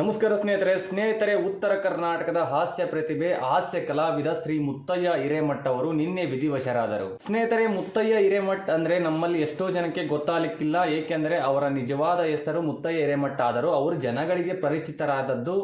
ನಮಸ್ಕಾರ ಸ್ನೇಹಿತರೆ ಸ್ನೇಹಿತರೆ, ಉತ್ತರ ಕರ್ನಾಟಕದ ಹಾಸ್ಯ ಪ್ರತಿಭೆ, ಹಾಸ್ಯ ಕಲಾವಿದ ಶ್ರೀ ಮುತ್ತಯ್ಯ ಹಿರೇಮಠ್ ಅವರು ನಿನ್ನೆ ವಿಧಿವಶರಾದರು. ಸ್ನೇಹಿತರೆ, ಮುತ್ತಯ್ಯ ಹಿರೇಮಠ್ ಅಂದ್ರೆ ನಮ್ಮಲ್ಲಿ ಎಷ್ಟೋ ಜನಕ್ಕೆ ಗೊತ್ತಾಗಲಿಕ್ಕಿಲ್ಲ, ಏಕೆಂದರೆ ಅವರ ನಿಜವಾದ ಹೆಸರು ಮುತ್ತಯ್ಯ ಹಿರೇಮಠ್ ಆದರೂ ಅವರು ಜನಗಳಿಗೆ ಪರಿಚಿತರಾದದ್ದು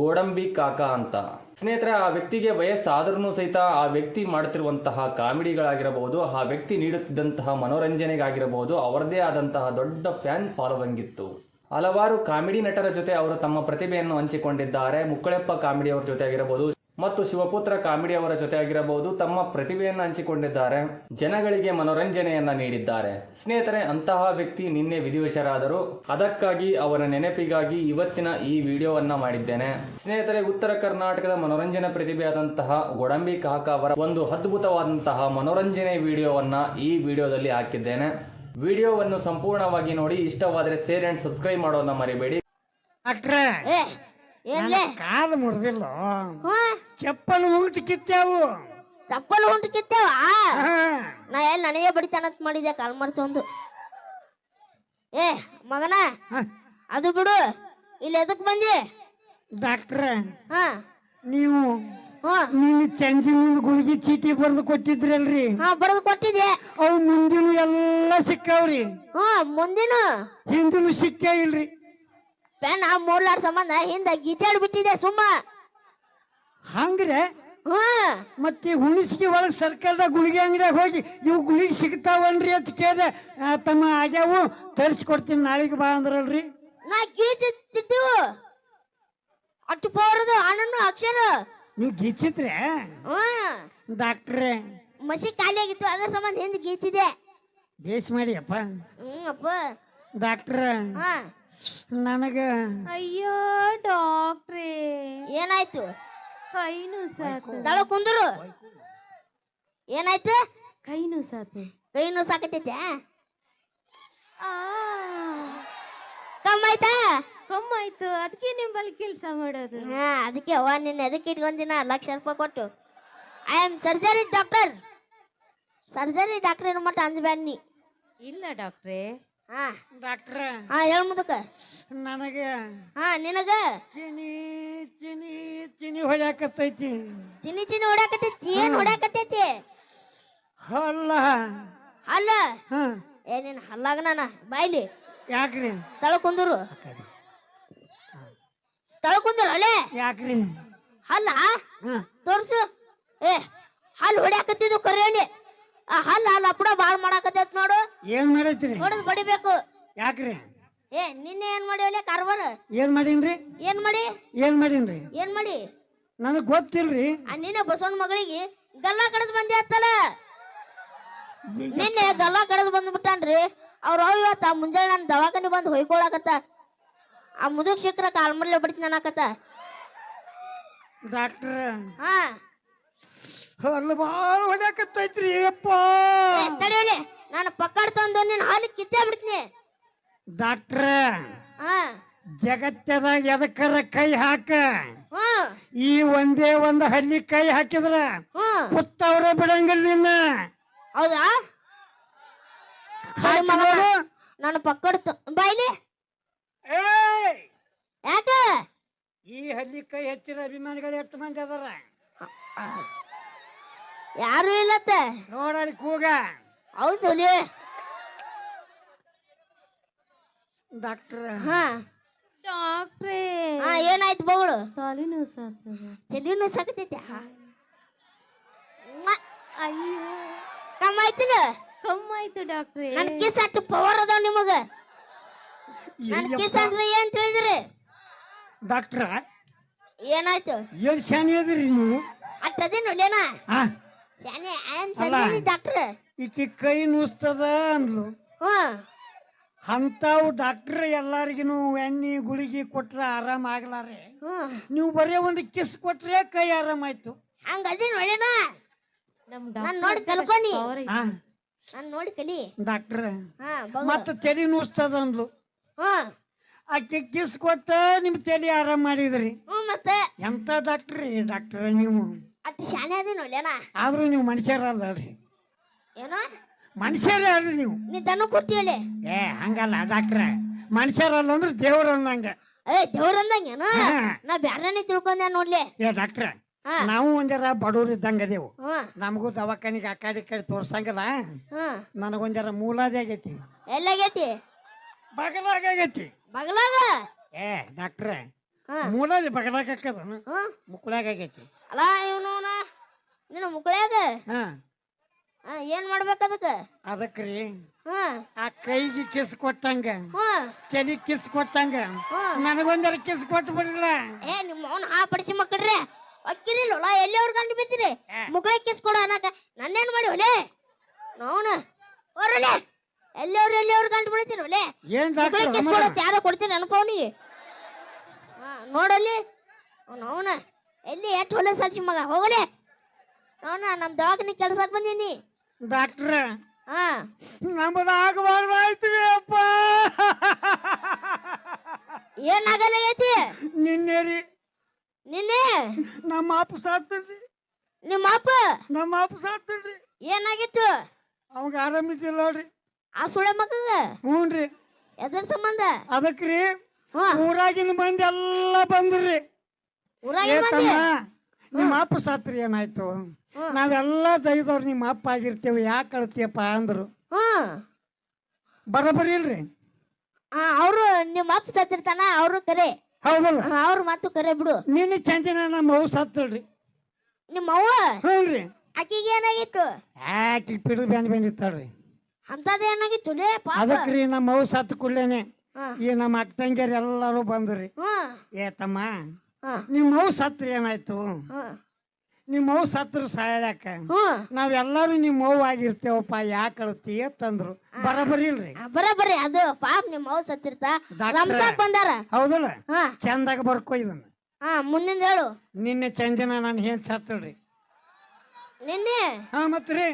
ಗೋಡಂಬಿ ಕಾಕ ಅಂತ. ಸ್ನೇಹಿತರೆ, ಆ ವ್ಯಕ್ತಿಗೆ ವಯಸ್ಸಾದ್ರೂ ಸಹಿತ ಆ ವ್ಯಕ್ತಿ ಮಾಡುತ್ತಿರುವಂತಹ ಕಾಮಿಡಿಗಳಾಗಿರಬಹುದು, ಆ ವ್ಯಕ್ತಿ ನೀಡುತ್ತಿದ್ದಂತಹ ಮನೋರಂಜನೆಗಾಗಿರಬಹುದು, ಅವರದೇ ಆದಂತಹ ದೊಡ್ಡ ಫ್ಯಾನ್ ಫಾಲೋವಿಂಗ್ ಇತ್ತು. ಹಲವಾರು ಕಾಮಿಡಿ ನಟರ ಜೊತೆ ಅವರು ತಮ್ಮ ಪ್ರತಿಭೆಯನ್ನು ಹಂಚಿಕೊಂಡಿದ್ದಾರೆ. ಮುಕ್ಕಳೆಪ್ಪ ಕಾಮಿಡಿ ಅವರ ಜೊತೆ ಆಗಿರಬಹುದು ಮತ್ತು ಶಿವಪುತ್ರ ಕಾಮಿಡಿ ಅವರ ಜೊತೆ ಆಗಿರಬಹುದು ತಮ್ಮ ಪ್ರತಿಭೆಯನ್ನು ಹಂಚಿಕೊಂಡಿದ್ದಾರೆ. ಜನಗಳಿಗೆ ಮನೋರಂಜನೆಯನ್ನ ನೀಡಿದ್ದಾರೆ. ಸ್ನೇಹಿತರೆ, ಅಂತಹ ವ್ಯಕ್ತಿ ನಿನ್ನೆ ವಿಧಿವಶರಾದರು. ಅದಕ್ಕಾಗಿ ಅವರ ನೆನಪಿಗಾಗಿ ಇವತ್ತಿನ ಈ ವಿಡಿಯೋವನ್ನ ಮಾಡಿದ್ದೇನೆ. ಸ್ನೇಹಿತರೆ, ಉತ್ತರ ಕರ್ನಾಟಕದ ಮನೋರಂಜನಾ ಪ್ರತಿಭೆಯಾದಂತಹ ಗೊಡಂಬಿ ಕಾಕ ಅವರ ಒಂದು ಅದ್ಭುತವಾದಂತಹ ಮನೋರಂಜನೆ ವಿಡಿಯೋವನ್ನ ಈ ವಿಡಿಯೋದಲ್ಲಿ ಹಾಕಿದ್ದೇನೆ. ವಿಡಿಯೋವನ್ನು ಸಂಪೂರ್ಣವಾಗಿ ನೋಡಿ ಇಷ್ಟವಾದ್ರೆ ಶೇರ್ ಅಂಡ್ ಸಬ್ಸ್ಕ್ರೈಬ್ ಮಾಡೋದನ್ನ ಮರಿಬೇಡಿ. ಡಾಕ್ಟ್ರೆ ಕಾಲು ಮುರಿದಿಲ್ಲ. ಚಪ್ಪಲ್ ಉಂಟು ಕಿತ್ತಾವು ಚಪ್ಪಲ್ ಉಂಟು ಕಿತ್ತೇವ ಹಾ. ನಾ ಎಲ್ಲಿ ನನಗೆ ಬಡಿತಾನಂತ ಮಾಡಿದೆ ಕಾಲ್ ಮಾಡ್ತೊಂದು ಏ ಮಗನ ಹಾ. ಅದು ಬಿಡು. ಇಲ್ಲಿ ಎದಕ್ ಬಂದಿ? ಡಾಕ್ಟ್ರೆ ಹಾ. ನೀವು ಹಾ ನೀನು ಸಂಜೆ ಮುಂದೆ ಗುಳಿಗೆ ಚೀಟಿ ಬರೆದು ಕೊಟ್ಟಿದ್ರಲ್ರಿ? ಹಾ ಬರೆದು ಕೊಟ್ಟಿದ್ದೆ. ಅವು ಮುಂದಿನ ಎಲ್ಲ ಸಿಕ್ಕಾವ್ರಿ. ಹ್ಞೂ ಮುಂದಿನ. ಹಿಂದಿನ ಸಿಕ್ಕೇ ಇಲ್ರಿ. ಪೆನ್ ಆ ಮೂರ್ಲಾರ್ ಸಂಬಂಧ ಹಿಂದೆ ಗೀಚಾಡ್ ಬಿಟ್ಟಿದೆ ಸುಮ್ಮ. ಹಂಗ್ರೆ? ಮತ್ತೆ ಹುಣಸಿಗೆ ಒಳಗೆ ಸರ್ಕಾರದ ಗುಳಿಗೆ ಅಂಗಡಿಯಾಗ ಹೋಗಿ ಇವು ಗುಳಿಗೆ ಸಿಗ್ತಾವನ್ರಿ ಅಂತ ಕೇಳಿದೆ ಆ, ತಮ್ಮ ಆಗ್ಯಾವು ತರಿಸ್ಕೊಡ್ತೀನಿ ನಾಳೆಗೆ ಬಾ ಅಂದ್ರಲ್ರಿ. ನಾ ಗೀಚಿತ್ತಿದ್ದೀವು. ಅಟ್ಟು ಪೌರದು ಅಣ್ಣನು ಅಕ್ಷರ. ನೀವು ಗೀಚಿತ್ರಿ ಡಾಕ್ಟ್ರೆ. ಮಸಿ ಖಾಲಿ ಆಗಿತ್ತು ಅದ್ರ ಸಂಬಂಧ ಹಿಂದೆ ಗೀಚಿದೆ. ಬೇಸ್ ಮಾಡಿ ಅಪ್ಪ ಹ್ಞೂ ಅಪ್ಪ. ಡಾಕ್ಟ್ರ. ಹಾ. ನನಗ ಅಯ್ಯೋ ಡಾಕ್ಟ್ರೇ. ಏನಾಯ್ತು? ಕೈನು ಸಾಕು. ದಳ ಕುಂದ್ರು. ಏನಾಯ್ತು? ಕೈನು ಸಾಕು. ಕೈ ಸಾಕತೈತೆ? ಆ. ಕಮ್ಮಾಯ್ತಾ? ಕಮ್ಮಾಯ್ತು. ಅದಕ್ಕೆ ನಿಂಬಲ್ಲಿ ಕೆಲಸ ಮಾಡೋದು. ಹಾ ಅದಕ್ಕೆ ಅವ್ವ ನಿನ್ನ ಎದಕ್ಕೆ ಇಟ್ಕೊಂದಿನ ಲಕ್ಷ ರೂಪಾಯಿ ಕೊಟ್ಟು. I am surgery doctor surgery doctor ಏನು ಮಟ್ಟ ಅಂಜಬೇಡ ನೀ ಇಲ್ಲ ಡಾಕ್ಟ್ರೇ. ಹಾ. ಡಾಕ್ಟ್ರ. ಹಾ ಹೇಳ್ ಮುದಕ. ನನಗೆ ಹಾ ನಿನಗ? ಚಿನಿ ಚಿನಿ ಚಿನಿ ಹೊಡ್ಯಾಕತ್ತೈತಿ. ಚಿನಿ ಚಿನಿ ಹೊಡ್ಯಾಕತ್ತೈತಿ? ಏನ್ ಹೊಡ್ಯಾಕತ್ತೈತಿ? ಹಲ್ಲ. ಹಲ್ಲ? ಹ ಏ ನಿನ್ ಹಲ್ಲಾಗ ನಾನ? ಬಾಯ್ಲಿ ಯಾಕ್ರಿ? ತಳ ಕುಂದರು. ತಳ ಕುಂದರು ಹಲೆ ಯಾಕ್ರಿ? ಹಲ್ಲ? ಹ ತೋರ್ಸು. ಏ ಹಲ್ ಹೊಡ್ಯಾಕತ್ತಿದ್ದು ಕರೇನಿ ಆ ಹಲ್ಲ ಹಲ್ಲ ಅಪ್ಪಡ ಬಾಳ್ ಮಾಡಾಕತ್ತೈತ್ ನೋಡು. ಏನ್ ಮಾಡೈತ್ರಿ? ಹೊಡೆದ್ ಬಡಿಬೇಕು. ಯಾಕ್ರಿ? ಏ ನಿನ್ನೆ ಏನ್ ಮಾಡಿವಲೆ ಕಾರ್ಬಾರ ಏನ್ ಮಾಡೀನ್ರಿ? ಏನ್ ಮಾಡಿ? ಏನ್ ಮಾಡೀನ್ರಿ? ಏನ್ ಮಾಡಿ? ನನಗ್ ಗೊತ್ತಿಲ್ರಿ. ಆ ನಿನ್ನೆ ಬಸವಣ್ಣ ಮಗಳಿಗೆ ಗಲ್ಲ ಕಡದ್ ಬಂದಿ ಅತ್ತಲ್ಲ ನಿನ್ನೆ ಗಲ್ಲ ಕಡದ್ ಬಂದ್ ಬಿಟ್ಟಾನ್ರಿ ಅವ್ರ ಅವ್ವ ಇವತ್ತ ಮುಂಜಾನೆ ನನ್ ದವಾಖಾನೆ ಬಂದು ಹೊಯ್ಕೊಳಕತ್ತ. ಆ ಮುದುಕ್ ಶಿಖರ ಕಾಲ್ ಮರ್ಲೆ ಬಡಿತ ನನಕತ್ತ ಡಾಕ್ಟ್ರ. ಹಾ. ಅಲ್ಲ ಬಾಳ ಹೊಡ್ಯಾಕತ್ತೈತ್ರಿ ಅಪ್ಪ ಏ, ತಡಿಯಲೆ ನಾನು ಪಕ್ಕಡ್ ತಂದು ನಿನ್ನ ಹಾಲು ಕಿತ್ತೇ ಬಿಡ್ತೀನಿ ಡಾಕ್ಟ್ರ ಜಗತ್ತದಾಗ ಎದಕ್ಕರ ಕೈ ಹಾಕ? ಈ ಒಂದೇ ಒಂದು ಹಲ್ಲಿ ಕೈ ಹಾಕಿದ್ರ ಕುತ್ತವ್ರ ಬಿಡಂಗಿಲ್ಲ ನಿನ್ನ. ಹೌದಾ. ನಾನು ಪಕ್ಕಡ್ ಬಾಯ್ಲಿ ಯಾಕೆ ಯಾಕ? ಈ ಹಲ್ಲಿ ಕೈ ಹೆಚ್ಚಿನ ಅಭಿಮಾನಿಗಳು ಎಷ್ಟು ಮಂದಿ ಅದಾರ? ಯಾರು ಇಲ್ಲತ್ತೆ. ನೋಡಲಿ ಕೂಗ. ಹೌದು ಲೇ. ಡಾಕ್ಟ್ರ. ಹಾ. ಡಾಕ್ಟ್ರೇ. ಹಾ ಏನಾಯ್ತು ಬಗಳು? ತಲೆನೂ ಸಾತು ತಲೆನೂ ಸಾಕತೈತೆ ಅಯ್ಯೋ. ಕಮ್ಮಾಯ್ತು ಡಾಕ್ಟ್ರೇ. ನನ್ ಕಿಸ್ ಅಷ್ಟು ಪವರ್ ಅದಾವ ನಿಮಗ. ನನ್ ಕಿಸ್ ಅಂದ್ರೆ ಏನ್ ತಿಳಿದ್ರಿ? ಡಾಕ್ಟ್ರ ಏನಾಯ್ತು? ಏನ್ ಶಾನಿ ಅದಿರಿ ನೀವು? ಅತ್ತದೇ ಲೇನಾ? ಆ. ಶಾನೆ ಐ ಆಮ್ ಈಕಿ ಕೈ ನುಸ್ತದ ಅಂದ್ಲು. ಹ್ಮ್. ಅಂತಾವು ಡಾಕ್ಟ್ರ್ ಎಲ್ಲಾರಿಗೂ ಎಣ್ಣೆ ಗುಳಿಗೆ ಕೊಟ್ರೆ ಆರಾಮ ಆಗ್ಲಾರೆ. ಹ್ಮ್ ನೀವು ಬರೀ ಒಂದು ಕಿಸ್ ಕೊಟ್ರೆ ಕೈ ಆರಾಮಾಯ್ತು ಆಯ್ತು. ಅದೇನು ಒಳ್ಳೆನಾ? ನಮ್ ನಾನ್ ನೋಡಿ ಕಲ್ಕೊನಿ. ಆ ನಾನ್ ನೋಡಿ ಕಲಿ. ಡಾಕ್ಟ್ರ ಹಾ ಬಗಳು ಮತ್ತ ತಲೆ ನುಸ್ತದ ಅಂದ್ಲು ಹ್ಮ್ ಆಕೆ ಕಿಸ್ ಕೊಟ್ಟ ನಿಮ್ ತಲೆ ಆರಾಮ್ ಮಾಡಿದ್ರಿ. ಹ್ಮ್ ಮತ್ತೆ. ಎಂತ ಡಾಕ್ಟ್ರಿ ಡಾಕ್ಟ್ರ ನೀವು? ಅಟ್ ಶಾನೆ ಅದೇನು ಒಳ್ಳೆನಾ? ಆದ್ರೂ ನೀವು ಮನುಷ್ಯರಲ್ರಿ ಏನೋ? ಮನುಷ್ಯರೇ ಅದ್ರಿ ನೀವು. ನೀ ದನ ಕೊಟ್ಟಿಯಲೆ ಏ ಹಂಗಲ್ಲ ಡಾಕ್ಟ್ರ ಮನುಷ್ಯರಲ್ಲ ಅಂದ್ರೆ ದೇವ್ರ ಅಂದಂಗ. ಏ ದೇವ್ರ ಅಂದಂಗೇನು. ನಾ ಬ್ಯಾರನೇ ತಿಳ್ಕೊಂಡೆ ನೋಡ್ಲಿ. ಏ ಡಾಕ್ಟ್ರ ನಾವು ಒಂದರ ಬಡವ್ರು ಇದ್ದಂಗ ಅದೇವು. ನಮಗೂ ದವಾಖಾನಿಗೆ ಆ ಕಡೆ ಕಡೆ ತೋರ್ಸಂಗಲ್ಲ. ನನಗೊಂದರ ಮೂಲಾದಿ ಆಗೈತಿ. ಎಲ್ಲಾಗೈತಿ? ಬಗಲಾಗ ಆಗೈತಿ. ಬಗಲಾಗ? ಏ ಡಾಕ್ಟ್ರ ಮೂಲಾದಿ ಬಗಲಾಗ ಹಾಕದ ಮುಕ್ಕಳಾಗ ಆಗೈತಿ. ಅಲ್ಲ ಇವನು ನಿನ್ನ ಮುಕ್ಳ್ಯಾಗ? ಹಾ ಹಾ. ಏನ್ ಮಾಡ್ಬೇಕು ಅದಕ್ಕೆ? ಅದಕ್ರಿ ಹ್ಮ್. ಆ ಕೈಗೆ ಕಿಸ್ ಕೊಟ್ಟಂಗ ಹ್ಮ್. ಚಲಿ ಕಿಸ್ ಕೊಟ್ಟಂಗ ನನಗೊಂದರ ಕಿಸ್ ಕೊಟ್ಟು ಬಿಡ್ರಲ್ಲ? ಏ ನಿಮ್ಮ ಅವನ ಹಾ ಪಡಿಸಿ ಮಕ್ಕಳ್ರೆ. ಅಕ್ಕಿರಿಲ್ಲ ಎಲ್ಲಿ ಅವ್ರ ಗಂಡು ಬಿದ್ದಿರಿ? ಮುಖ ಕಿಸ್ ಕೊಡ ಅನ್ನಕ. ನನ್ನೇನ್ ಮಾಡಿ ಹೊಲೆ? ಅವನು ಹೊರಲೆ ಎಲ್ಲಿ ಅವ್ರು ಎಲ್ಲಿ ಅವ್ರ ಗಂಡು ಬಿಡ್ತೀರಿ ಹೊಲೆ? ಏನ್ ಮುಖ ಕಿಸ್ ಡಾಕ್ಟರ್ ಯಾರ ಕೊಡ್ತೀನಿ ಅನ್ಕೋ ಅವನಿಗೆ. ಹಾ ನೋಡಲ್ಲಿ. ಅವನು ಅವನ ಎಲ್ಲಿ ಎಷ್ಟು ಹೊಲ ಸಾಕ್ಷಿ ಮಗ? ಹೋಗಲೆ. ಅವನ ನಮ್ಮ ದವಾಖಾನೆ ಕೆಲಸಕ್ಕೆ ಬಂದೀನಿ. ಡಾಕ್ಟ್ರ. ಹಾ. ನಮ್ಮದು ಆಗಬಾರ್ದಾಯ್ತು ಅಪ್ಪ. ಏನಾಗಲ್ಲ ಐತಿ ನಿನ್ನೆ ರೀ. ನಿನ್ನೆ? ನಮ್ಮ ಅಪ್ಪ ಸಾತ್ರಿ ನಿಮ್ಮ ಅಪ್ಪ? ನಮ್ಮ ಅಪ್ಪ ಸಾತ್ರಿ ಏನಾಗಿತ್ತು? ಅವಾಗ ಆರಾಮಿದ್ದಿಲ್ಲ ನೋಡ್ರಿ. ಆ ಸುಳೆ ಮಗಗ? ಹ್ಞೂ ರೀ. ಎದ್ರ ಸಂಬಂಧ? ಅದಕ್ರಿ ಹಾ ಊರಾಗಿನ ಮಂದಿ ಎಲ್ಲ ಬಂದ್ರಿ ಊರಾಗ ಏ ತಮ್ಮ ನಿಮ್ಮ ಅಪ್ಪ ಸಾತ್ರಿ ಏನಾಯ್ತು. ನಾವೆಲ್ಲ ದೈದವ್ರು ನಿಮ್ಮ ಅಪ್ಪ ಆಗಿರ್ತೇವೆ ಯಾಕೆ ಕಳ್ತೀಯಪ್ಪ ಅಂದ್ರು. ಹ್ಮ್ ಬರೋಬ್ಬರಿ ಇಲ್ರಿ. ಅವ್ರು ನಿಮ್ಮ ಅಪ್ಪ ಸತ್ತಿರ್ತಾನ ಅವರು ಕರೆ. ಹೌದಲ್ಲ? ಅವ್ರ ಮತ್ತು ಕರೆ ಬಿಡು. ನಿನ್ನ ಚಂಚನ ನಮ್ಮ ಅವ್ವ ಸತ್ತಳ್ರಿ. ನಿಮ್ಮ ಅವ್ವ? ಹ್ಞೂ ರೀ ಆಕಿಗೆ ಏನಾಗಿತ್ತು? ಆಕಿ ಪಿಡು ಬ್ಯಾನ್ ಬಂದಿತ್ತಾಳ್ರಿ ಅಂತದ ಏನಾಗಿತ್ತು ಲೇ ಪಾಪ. ಅದಕ್ರಿ ನಮ್ಮ ಅವ್ವ ಸತ್ತು ಕೂಡ್ಲೇನೆ. ಹಾ. ಈ ನಮ್ಮ ಅಕ್ಕ ತಂಗಿಯರು ಎಲ್ಲರೂ ಬಂದ್ರಿ. ಹ್ಮ್ ಏ ತಮ್ಮ ನಿಮ್ಮ ಅವ್ವ ಸತ್ರಿ ಏನಾಯ್ತು? ನಿಮ್ಮ ಅವ್ವ ಸತ್ರು ಸಾಯಕ ಹ್ಮ್ ನಾವೆಲ್ಲರೂ ನಿಮ್ಮ ಅವ್ವ ಆಗಿರ್ತೇವಪ್ಪ ಯಾಕೆ ಅಳ್ತಿ ಅಂತಂದ್ರು. ಬರಬರಿ ಇಲ್ರಿ ಬರಬರಿ ಅದು ಪಾಪ ನಿಮ್ಮ ಅವ್ವ ಸತ್ತಿರ್ತಾ. ಡಾಕ್ಟ್ರ. ರಂಸಾಕ್ ಬಂದಾರ. ಹೌದಲ್ಲ? ಹಾ. ಚಂದಾಗ ಬರ್ಕೋ ಇದನ್ನ. ಹಾ ಮುಂದಿನ ಹೇಳು. ನಿನ್ನೆ ಚಂದಿನ ನಾನು ಏನ್ ಸತ್ತಳ್ರಿ. ನಿನ್ನೆ? ಹಾ ಮತ್ರಿ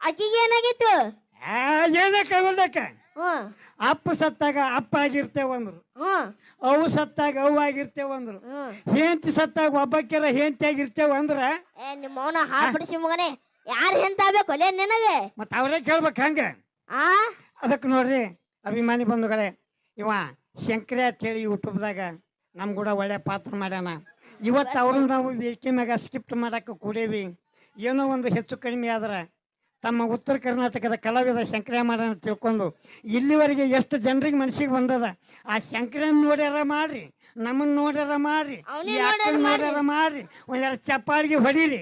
ಆಕಿಗೆ ಏನಾಗಿತ್ತು? ಆ, ಏನೇ ಕೈವಲ್ದಕ್ಕ ಅಪ್ಪ ಸತ್ತಾಗ ಅಪ್ಪ ಆಗಿರ್ತೇವ ಅಂದ್ರು. ಹ್ಮ್. ಅವು ಸತ್ತಾಗ ಅವು ಆಗಿರ್ತೇವ ಅಂದ್ರು. ಹೆಂಚು ಸತ್ತಾಗ ಒಬ್ಬಕ್ಕೆಲ್ಲ ಹೆಂತಿ ಆಗಿರ್ತೇವ ಅಂದ್ರ ಏ ನಿಮ್ಮ ಅವನ ಹಾ ಪಡಿಸಿ ಮಗನೇ. ಯಾರು ಹೆಂತ ಆಗ್ಬೇಕು ನಿನಗೆ? ಮತ್ತೆ ಅವರೇ ಕೇಳ್ಬೇಕು ಹಂಗ. ಆ? ಅದಕ್ಕೆ ನೋಡ್ರಿ ಅಭಿಮಾನಿ ಬಂಧುಗಳೇ ಇವ ಶಂಕರ ಅಂತೇಳಿ ಯೂಟ್ಯೂಬ್ದಾಗ ನಮ್ಮ ಕೂಡ ಒಳ್ಳೆ ಪಾತ್ರ ಮಾಡ್ಯಾನ. ಇವತ್ತು ಅವರು ನಾವು ವೇದಿಕೆ ಮ್ಯಾಗ ಸ್ಕಿಪ್ಟ್ ಮಾಡಕ್ಕೆ ಕೂಡೇವಿ. ಏನೋ ಒಂದು ಹೆಚ್ಚು ಕಡಿಮೆ ಆದ್ರೆ ತಮ್ಮ ಉತ್ತರ ಕರ್ನಾಟಕದ ಕಲಾವಿದ ಶಂಕರ ಮಾಡ್ಯಾನ ತಿಳ್ಕೊಂಡು ಇಲ್ಲಿವರೆಗೆ ಎಷ್ಟು ಜನರಿಗೆ ಮನಸ್ಸಿಗೆ ಬಂದದ? ಆ ಶಂಕರನ್ ನೋಡ್ಯಾರ ಮಾಡ್ರಿ ನಮ್ಮನ್ನ ನೋಡ್ಯಾರ ಮಾಡ್ರಿ ಅವ್ನೇ ಈ ಅಕ್ಕನ್ ನೋಡ್ಯಾರ ನೋಡ್ಯಾರ ಮಾಡ್ರಿ ಒಂದ್ಯಾರ ಚಪ್ಪಾಳಿಗೆ ಹೊಡೀರಿ.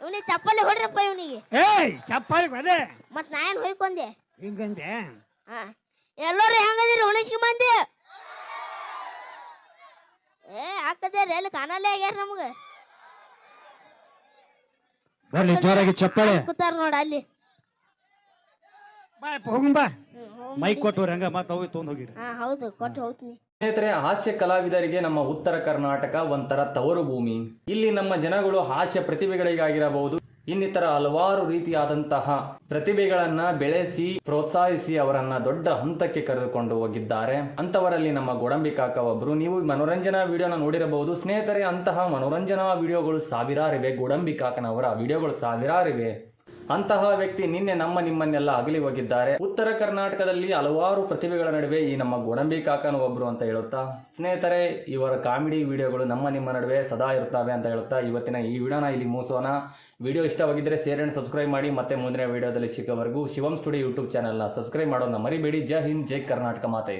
ಇವನಿಗೆ ಚಪ್ಪಲಿ ಹೊಡ್ರಪ್ಪ ಇವನಿಗೆ. ಏಯ್ ಚಪ್ಪಾಳಿಗೆ ಬದೇ ಮತ್ ನಾ ಏನ್ ಹೊಯ್ಕೊಂಡೆ? ಹಿಂಗಂದೆ? ಹಾ. ಎಲ್ಲರೂ ಹೆಂಗದಿರಿ ಉಣಿಸ್ಕೊ ಮಂದಿ ಏ ಹಾಕದೇರಿ ಎಲ್ಲಿ ಕಾಣಲ್ಲೇ ಆಗ್ಯಾರ ನಮ್ಗ. ಬರ್ಲಿ ಜೋರಾಗಿ ಚಪ್ಪಳೆ. ಕೂತಾರ ನೋಡ ಅಲ್ಲಿ. ಬಾ ಮೈಕ್. ಕೊಟ್ಟು ಹಂಗ ಮತ್ತ ಅವು ತೊಗೊಂಡ್ ಹೋಗಿರಿ. ಹಾ ಹೌದು ಕೊಟ್ಟು ಹೋಗ್ತೀನಿ. ಸ್ನೇಹಿತರೆ ಹಾಸ್ಯ ಕಲಾವಿದರಿಗೆ ನಮ್ಮ ಉತ್ತರ ಕರ್ನಾಟಕ ಒಂಥರ ತವರು ಭೂಮಿ ಇಲ್ಲಿ ನಮ್ಮ ಜನಗಳು ಹಾಸ್ಯ ಪ್ರತಿಭೆಗಳಿಗಾಗಿರಬಹುದು. ಇನ್ನಿತರ ಹಲವಾರು ರೀತಿಯಾದಂತಹ ಪ್ರತಿಭೆಗಳನ್ನ ಬೆಳೆಸಿ, ಪ್ರೋತ್ಸಾಹಿಸಿ ಅವರನ್ನ ದೊಡ್ಡ ಹಂತಕ್ಕೆ ಕರೆದುಕೊಂಡು ಹೋಗಿದ್ದಾರೆ. ಅಂತವರಲ್ಲಿ ನಮ್ಮ ಗೋಡಂಬಿ ಕಾಕ ಒಬ್ರು. ನೀವು ಮನೋರಂಜನಾ ವಿಡಿಯೋನ ನೋಡಿರಬಹುದು. ಸ್ನೇಹಿತರೆ, ಅಂತಹ ಮನೋರಂಜನಾ ವಿಡಿಯೋಗಳು ಸಾವಿರಾರಿವೆ. ಗೋಡಂಬಿ ಕಾಕನವರ ವಿಡಿಯೋಗಳು ಸಾವಿರಾರಿವೆ. ಅಂತಹ ವ್ಯಕ್ತಿ ನಿನ್ನೆ ನಮ್ಮ ನಿಮ್ಮನ್ನೆಲ್ಲ ಅಗಲಿ ಹೋಗಿದ್ದಾರೆ. ಉತ್ತರ ಕರ್ನಾಟಕದಲ್ಲಿ ಹಲವಾರು ಪ್ರತಿಭೆಗಳ ನಡುವೆ ಈ ನಮ್ಮ ಗೋಡಂಬಿ ಕಾಕನ ಒಬ್ರು ಅಂತ ಹೇಳುತ್ತಾ? ಸ್ನೇಹಿತರೆ, ಇವರ ಕಾಮಿಡಿ ವಿಡಿಯೋಗಳು ನಮ್ಮ ನಿಮ್ಮ ನಡುವೆ ಸದಾ ಇರುತ್ತವೆ ಅಂತ ಹೇಳುತ್ತಾ? ಇವತ್ತಿನ ಈ ವಿಡಿಯೋನ ಇಲ್ಲಿ ಮುಗಿಸೋಣ. ವಿಡಿಯೋ ಇಷ್ಟವಾಗಿದ್ದರೆ ಶೇರ್ ಅಂಡ್ ಸಬ್ಸ್ಕ್ರೈಬ್ ಮಾಡಿ ಮತ್ತೆ ಮುಂದಿನ ವಿಡಿಯೋದಲ್ಲಿ ಸಿಗೋವರೆಗೂ ಶಿವಂ ಸ್ಟುಡಿಯೋ ಯೂಟ್ಯೂಬ್ ಚಾನಲ್ನ ಸಬ್ಸ್ಕ್ರೈಬ್ ಮಾಡೋಣ ಮರಿಬೇಡಿ. ಜೈ ಹಿಂದ್, ಜೈ ಕರ್ನಾಟಕ ಮಾತೆ.